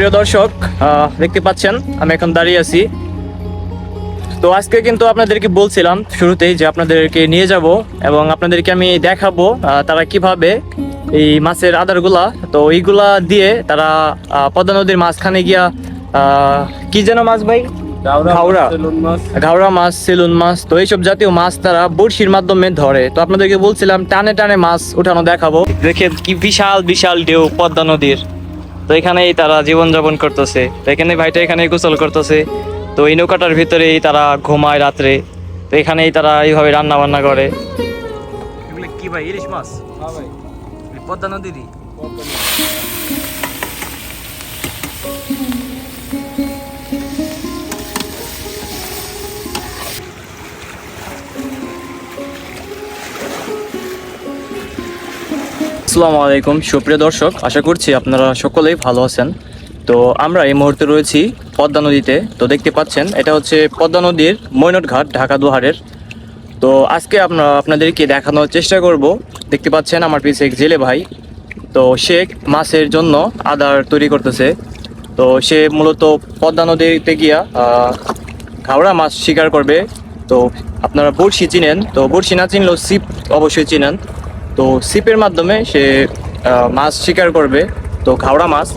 সুপ্রিয় দর্শক দেখতে পাচ্ছেন আমি এখন দাঁড়িয়ে আছি। তো আজকে কিন্তু আপনাদেরকে বলছিলাম শুরুতেই যে আপনাদেরকে নিয়ে যাব এবং আপনাদেরকে আমি দেখাবো তারা কীভাবে এই মাছের আদারগুলা তো এইগুলা দিয়ে তারা আহ, পদ্মা নদীর মাঝখানে গিয়া আহ, কি যেন মাছ ভাই? ঘাওড়া। ঘাওড়া মাছ সেলুন মাছ তো এইসব জাতীয় মাছ তারা বড়শির মাধ্যমে ধরে। তো আপনাদেরকে বলছিলাম টানে টানে মাছ উঠানো দেখাবো। দেখে কি বিশাল বিশাল ঢেউ পদ্মা নদীর। তো এখানেই তারা জীবনযাপন করতেছে। তো এখানে ভাইটা এখানে গোসল করতেছে। তো এই নৌকাটার ভিতরেই তারা ঘুমায় রাত্রে। তো এখানেই তারা এইভাবে রান্না বান্না করে। এগুলো কি ভাই? ইলিশ মাছ? পদ্মা নদীরই? আসসালামু আলাইকুম। সুপ্রিয় দর্শক, আশা করছি আপনারা সকলেই ভালো আছেন। তো আমরা এই মুহূর্তে রয়েছি পদ্মা নদীতে। তো দেখতে পাচ্ছেন, এটা হচ্ছে পদ্মা নদীর মৈনট ঘাট ঢাকা দুহারের। তো আজকে আমরা আপনাদেরকে দেখানোর চেষ্টা করব। দেখতে পাচ্ছেন আমার পিছে এক জেলে ভাই। তো সে মাছের জন্য আদার তৈরি করতেছে। তো সে মূলত পদ্মা নদীতে গিয়া ঘাওড়া মাছ শিকার করবে। তো আপনারা বড়শি চিনেন। তো বড়শি না চিনলেও সিপ অবশ্যই চিনেন। তো সিপের মাধ্যমে সে মাছ শিকার করবে, তো ঘাওড়া মাছ।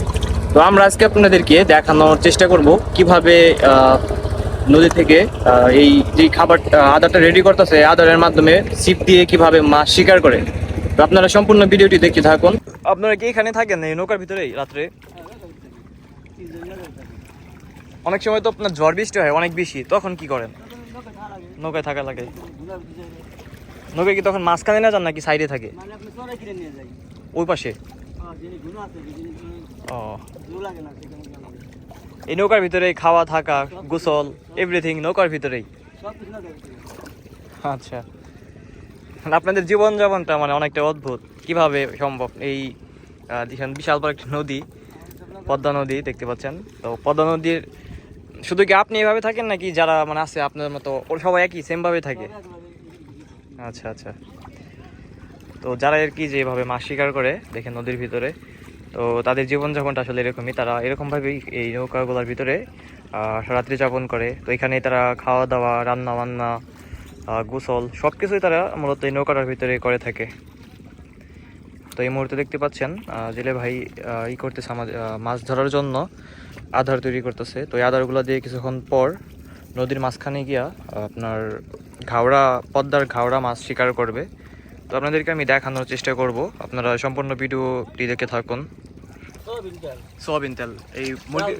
তো আমরা আজকে আপনাদেরকে দেখানোর চেষ্টা করব কীভাবে নদী থেকে এই যে খাবার আদারটা রেডি করতেছে আদারের মাধ্যমে সিপ দিয়ে কীভাবে মাছ শিকার করে। তো আপনারা সম্পূর্ণ ভিডিওটি দেখতে থাকুন। আপনারা কি এখানে থাকেন? এই নৌকার ভিতরেই, রাত্রে? অনেক সময় তো আপনার ঝড় বৃষ্টি হয়, অনেক বেশি। তখন কি করেন? নৌকায় থাকা লাগে। নৌকায় কি তখন মাঝখানে না যান নাকি সাইডে থাকে? মানে ওই পাশে? ও। এই নৌকার ভিতরে খাওয়া থাকা গোসল এভরিথিং নৌকার ভিতরেই? আচ্ছা। মানে আপনাদের জীবনযাপনটা মানে অনেকটা অদ্ভুত। কীভাবে সম্ভব? এই বিশাল বড় একটা নদী পদ্মা নদী দেখতে পাচ্ছেন। তো পদ্মা নদীর শুধু কি আপনি এভাবে থাকেন নাকি যারা মানে আছে আপনার মতো ওর সবাই একই সেম ভাবে থাকে? আচ্ছা আচ্ছা। তো যারা আর কি যেভাবে মাছ শিকার করে, দেখেন নদীর ভিতরে, তো তাদের জীবনযাপনটা আসলে এরকমই। তারা এরকমভাবেই এই নৌকাগুলোর ভিতরে রাত্রি যাপন করে। তো এখানে তারা খাওয়া দাওয়া রান্না বান্না গোসল সব কিছুই তারা মূলত এই নৌকাটার ভিতরে করে থাকে। তো এই মুহূর্তে দেখতে পাচ্ছেন জেলে ভাই ই করতেছে আমাদের মাছ ধরার জন্য আধার তৈরি করতেছে। তো এই আধারগুলো দিয়ে কিছুক্ষণ পর নদীর মাঝখানে গিয়া আপনার ঘাওড়া পদ্মার ঘাওড়া মাছ শিকার করবে। তো আপনাদেরকে আমি দেখানোর চেষ্টা করব। আপনারা সম্পূর্ণ ভিডিওটি দেখে থাকুন। সোয়াবিন তেল। এই মুরগি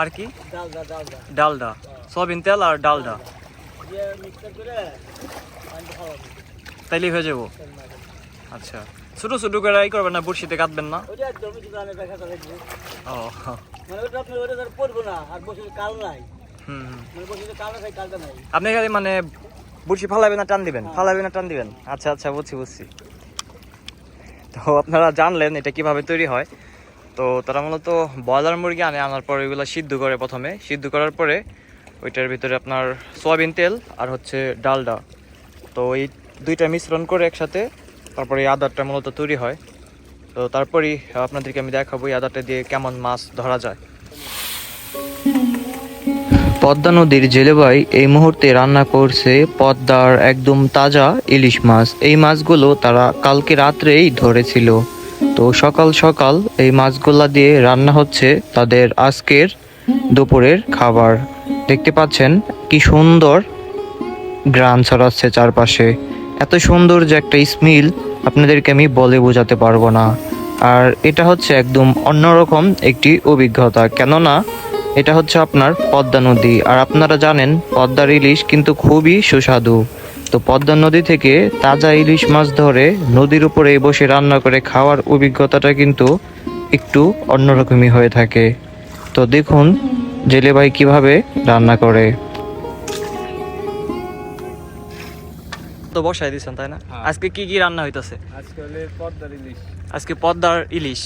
আর কি? ডালডা সোয়াবিন তেল আর ডালডা। পানি হয়ে যাব। আচ্ছা। ছোট ছোট করে আই করবেন না বড়শিতে কাটবেন না? ও মানে ওটা আপনি ওটা পড়ব না আর বসে কাল নাই। আপনি খালি মানে বড়শি ফালাবেন না টান দিবেন ফালাবেন না টান দিবেন। আচ্ছা আচ্ছা বুঝছি বুঝছি। তো আপনারা জানলেন এটা কীভাবে তৈরি হয়। তো তারা মূলত ব্রয়লার মুরগি আনে আনার পর ওইগুলো সিদ্ধ করে প্রথমে। সিদ্ধ করার পরে ওইটার ভিতরে আপনার সয়াবিন তেল আর হচ্ছে ডালডা। তো এই দুইটা মিশ্রণ করে একসাথে তারপরে এই আদারটা মূলত তৈরি হয়। তো তারপরেই আপনাদেরকে আমি দেখাবো এই আদারটা দিয়ে কেমন মাছ ধরা যায়। পদ্মা নদীর জেলেবাই এই মুহূর্তে রান্না করছে পদ্মার একদম তাজা ইলিশ মাছ। এই মাছগুলো তারা কালকে রাত্রেই ধরেছিল। তো সকাল সকাল এই মাছগুলা দিয়ে রান্না হচ্ছে তাদের আজকের দুপুরের খাবার। দেখতে পাচ্ছেন কি সুন্দর গ্রান ছড়াচ্ছে চারপাশে। এত সুন্দর যে একটা স্মিল আপনাদেরকে আমি বলে বোঝাতে পারব না। আর এটা হচ্ছে একদম অন্যরকম একটি অভিজ্ঞতা। কেননা এটা হচ্ছে আপনার পদ্মা নদী। আর আপনারা জানেন পদ্মার ইলিশ কিন্তু খুবই সুস্বাদু। তো পদ্মা নদী থেকে তাজা ইলিশ মাছ ধরে নদীর উপরে বসে রান্না করে খাওয়ার অভিজ্ঞতাটা কিন্তু একটু অন্যরকমই হয়ে থাকে। তো দেখুন জেলে ভাই কীভাবে রান্না করে। তো বসাই দিছেন তাই না? হ্যাঁ। আজকে কি কি রান্না হইতাছে? আজকে পদ্মার ইলিশ। আজকে পদ্মার ইলিশ।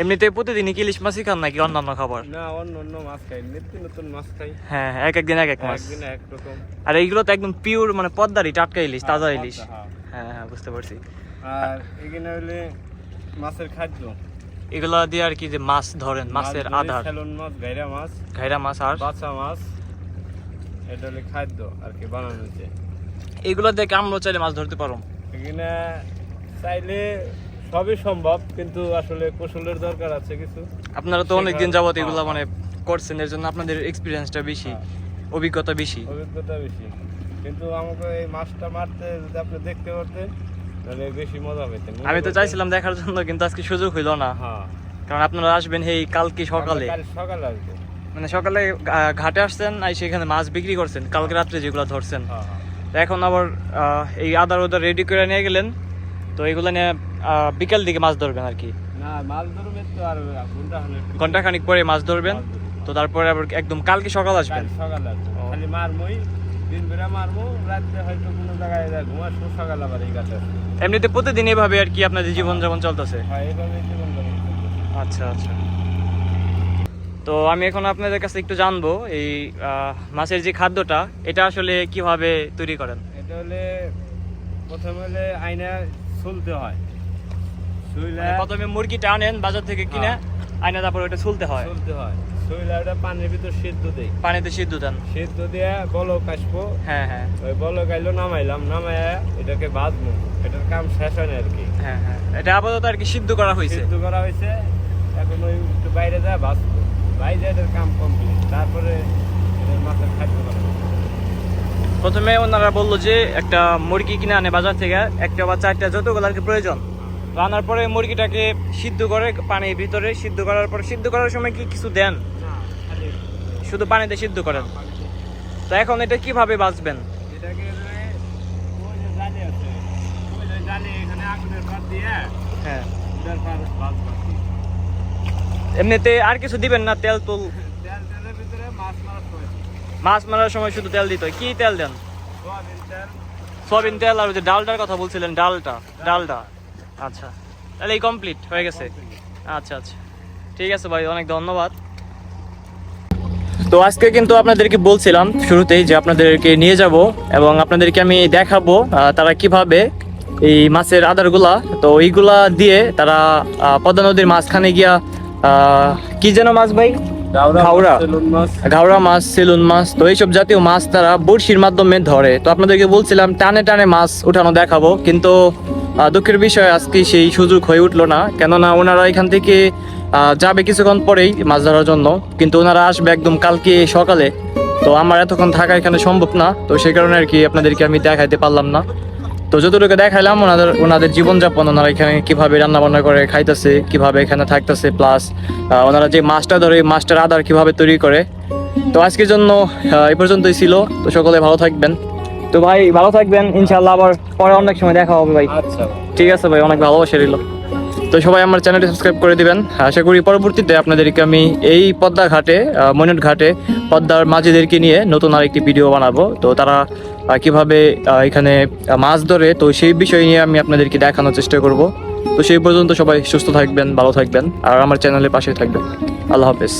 এমনিতে প্রতিদিনই কি ইলিশ মাছই খান নাকি অন্যান্য খাবার? না অন্য অন্য মাছ খাই। নিত্য নতুন মাছ খাই। হ্যাঁ হ্যাঁ, এক একদিন এক এক মাছ। একদিন একরকম আর এইগুলো তো একদম পিওর মানে পদ্মারই টাটকা ইলিশ তাজা হ্যাঁ, ইলিশ। হ্যাঁ। হ্যাঁ হ্যাঁ বুঝতে পারছি। আর এখানে হলে মাছের খাদ্য। এগুলা দিয়ে আর কি যে মাছ ধরেন মাছের আধার স্যালন মাছ গাইরা মাছ ঘাইরা মাছ আর? বাচ্চা মাছ। এটা হলে খাদ্য আর কি বানানো হয়েছে এগুলো দিয়ে কি আমরা চাইলে মাছ ধরতে পারো? এখানে চাইলে সবই সম্ভব কিন্তু আসলে কৌশলের দরকার আছে কিছু। আপনারা তো অনেক দিন যাবত এগুলো। মানে। করছেন এর জন্য আপনাদের এক্সপিরিয়েন্সটা বেশি হ্যাঁ। অভিজ্ঞতা বেশি। অভিজ্ঞতা বেশি। কিন্তু আমাকে এই মাছটা মারতে যদি আপনি দেখতে পারতেন তাহলে বেশি মজা পেতেন। আমি তো চাইছিলাম দেখার জন্য কিন্তু আজকে সুযোগ হইল না। হ্যাঁ। কারণ আপনারা আসবেন এই কালকে সকালে। কাল সকালে আসবে। মানে সকালে ঘাটে আসছেন আর সেখানে মাছ বিক্রি করছেন। কালকে রাত্রে যেগুলো ধরছেন। হ্যাঁ হ্যাঁ। এখন আবার এই আদার ওদার রেডি করে নিয়ে গেলেন। তো এগুলো নিয়ে বিকেল দিকে মাছ ধরবেন আর কি। না মাছ ধরবে তো আর ঘণ্টা খানিক পরে মাছ ধরবেন। তো তারপরে আবার একদম কালকে সকাল আসবেন। কাল সকালে। খালি মারমই দিন বেলা মারমো রাত্রে হয়তো কোনো জায়গায় ঘুমাসবো সকালে আবার এই আসব। এমনিতে প্রতিদিন এভাবে আর কি আপনাদের চলতেছে? হ্যাঁ এইভাবে জীবন আচ্ছা আচ্ছা। তো আমি এখন আপনাদের কাছে একটু জানব এই মাছের যে খাদ্যটা এটা আসলে কীভাবে তৈরি করেন? এটা হলে প্রথমে হলে আয়না চলতে হয়। মানে প্রথমে মুরগিটা আনেন বাজার থেকে কিনে হ্যাঁ। আইনা তারপর ওটা চলতে হয়। চলতে হয়। শুইলা পানির ভিতর সেদ্ধ দেই। পানিতে সিদ্ধ দেন। সেদ্ধ দিয়ে বলক আসব। হ্যাঁ হ্যাঁ। ওই বলক আইলো নামাইলাম নামাইয়া এটাকে বাঁধবো। এটার কাম শেষ হয় আর কি। হ্যাঁ হ্যাঁ। এটা আপাতত আর কি সিদ্ধ করা হয়েছে। সিদ্ধ করা হয়েছে। এখন ওই একটু বাইরে যায় বাঁচবো। বাইরে এটার কাম কমপ্লিট। তারপরে এটার মাছের খাদ্য করা। প্রথমে ওনারা বলল যে একটা মুরগি কিনে আনে বাজার থেকে একটা বা চারটা যতগুলো আর কি প্রয়োজন। রান্নার পরে মুরগিটাকে সিদ্ধ করে পানির ভিতরে সিদ্ধ করার পর সিদ্ধ করার সময় কি কিছু দেন? শুধু পানিতে সিদ্ধ করেন। তো এখন এটা কীভাবে বাঁচবেন? হ্যাঁ। এমনিতে আর কিছু দিবেন না তেল তুল তেল তেলের ভিতরে মাছ মারা সময় মাছ মারার সময় শুধু তেল দিত। কি তেল দেন? সোয়াবিন তেল আর ওই যে ডালটার কথা বলছিলেন, ডালটা ডালটা। আচ্ছা তাহলে এই কমপ্লিট হয়ে গেছে। আচ্ছা আচ্ছা। ঠিক আছে ভাই, অনেক ধন্যবাদ। তো আজকে কিন্তু আপনাদেরকে বলছিলাম শুরুতেই যে আপনাদেরকে নিয়ে যাব এবং আপনাদেরকে আমি দেখাবো তারা কীভাবে এই মাছের আদারগুলা, তো এইগুলা দিয়ে তারা পদ্মা নদীর মাঝখানে গিয়া কি যেন মাছ ভাই? ঘাওড়া। মাছ ঘাওড়া মাছ সেলুন মাছ তো এইসব জাতীয় মাছ তারা বড়শির মাধ্যমে ধরে। তো আপনাদেরকে বলছিলাম টানে টানে মাছ উঠানো দেখাবো কিন্তু দুঃখের বিষয় আজকে সেই সুযোগ হয়ে উঠল না। কেননা ওনারা এখান থেকে আহ, যাবে কিছুক্ষণ পরেই মাছ ধরার জন্য কিন্তু ওনারা আসবে একদম কালকে সকালে। তো আমার এতক্ষণ থাকা এখানে সম্ভব না তো সেই কারণে আর কি আপনাদেরকে আমি দেখাইতে পারলাম না। তো যতটুকু দেখাইলাম ওনাদের ওনাদের জীবনযাপন ওনারা এখানে কীভাবে রান্না বান্না করে খাইতেছে কীভাবে এখানে থাকতেছে প্লাস ওনারা যে মাছটা ধরে মাছটার আদার কীভাবে তৈরি করে। তো আজকের জন্য এই পর্যন্তই ছিল। তো সকলে ভালো থাকবেন। তো ভাই ভালো থাকবেন। ইনশাল্লাহ আবার পরে অনেক সময় দেখা হবে ভাই। আচ্ছা। ঠিক আছে ভাই অনেক ভালোবাসা রইল। তো সবাই আমার চ্যানেলটি সাবস্ক্রাইব করে দিবেন। আশা করি পরবর্তীতে আপনাদেরকে আমি এই পদ্মা ঘাটে মনের ঘাটে, পদ্মার মাঝিদেরকে নিয়ে নতুন আরেকটি ভিডিও বানাবো। তো তারা কীভাবে এখানে মাছ ধরে, তো সেই বিষয় নিয়ে আমি আপনাদেরকে দেখানোর চেষ্টা করব। তো সেই পর্যন্ত সবাই সুস্থ থাকবেন, ভালো থাকবেন, আর আমার চ্যানেলের পাশে থাকবেন। আল্লাহ হাফেজ।